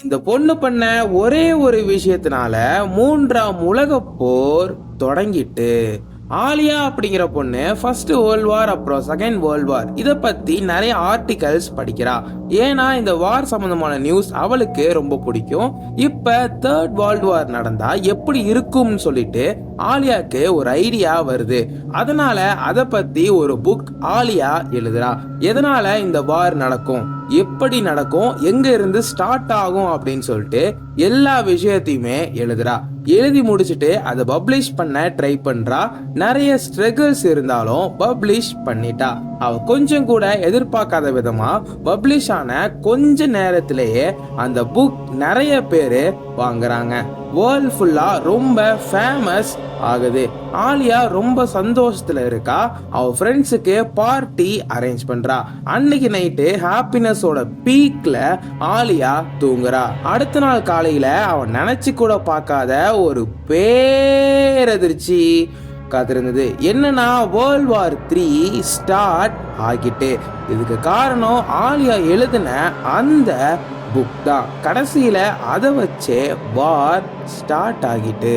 இந்த பொண்ணு பண்ண ஒரே ஒரு விஷயத்தினால மூன்றாம் உலக போர் தொடங்கிட்டு ஆலியா அப்படிங்கிற பொண்ணு ஃபர்ஸ்ட் வேர்ல்ட் வார் அப்புறம் செகண்ட் வேர்ல்ட் வார் இதை பத்தி நிறைய ஆர்டிகல்ஸ் படிக்கிறா. ஏன்னா இந்த வார் சம்பந்தமான நியூஸ் அவளுக்கு ரொம்ப பிடிக்கும். இப்ப தேர்ட் வேர்ல்ட் வார் நடந்தா எப்படி இருக்கும்னு சொல்லிட்டு ஆலியாக்கு ஒரு ஐடியா வருது. அதனால அதை பத்தி ஒரு புக் ஆலியா எழுதுறா. எதனால இந்த வார் நடக்கும்? எப்படி நடக்கும் எங்க இருந்து ஸ்டார்ட் ஆகும் அப்படின்னு சொல்லிட்டு எல்லா விஷயத்தையுமே எழுதுறா. எழுதி முடிச்சுட்டு அதை பப்ளிஷ் பண்ண ட்ரை பண்றா. நிறைய ஸ்ட்ரகிள்ஸ் இருந்தாலும் பப்ளிஷ் பண்ணிட்டா. அவ கொஞ்சம் கூட எதிர்பார்க்காத விதமா பப்ளிஷ் ஆன கொஞ்ச நேரத்திலேயே அந்த புக் நிறைய பேர் வாங்குறாங்க. வேர்ல்ட் ஃபுல்லாக ரொம்ப ஃபேமஸ் ஆகுது. ஆலியா ரொம்ப சந்தோஷத்தில் இருக்கா? அவ ஃப்ரெண்ட்ஸுக்கு பார்ட்டி அரேஞ்ச் பண்ணுறா அன்னைக்கு நைட்டு ஹாப்பினஸோட பீக்கில் ஆலியா தூங்குறா. அடுத்த நாள் காலையில் அவன் நினச்சி கூட பார்க்காத ஒரு பேரதிர்ச்சி. காத்திருந்தது என்னன்னா வேர்ல்ட் வார் த்ரீ ஸ்டார்ட் ஆகிட்டு. இதுக்கு காரணம் ஆலியா எழுதின அந்த புக் தான். கடைசியில் அதை வச்சே வார் ஸ்டார்ட் ஆகிட்டு.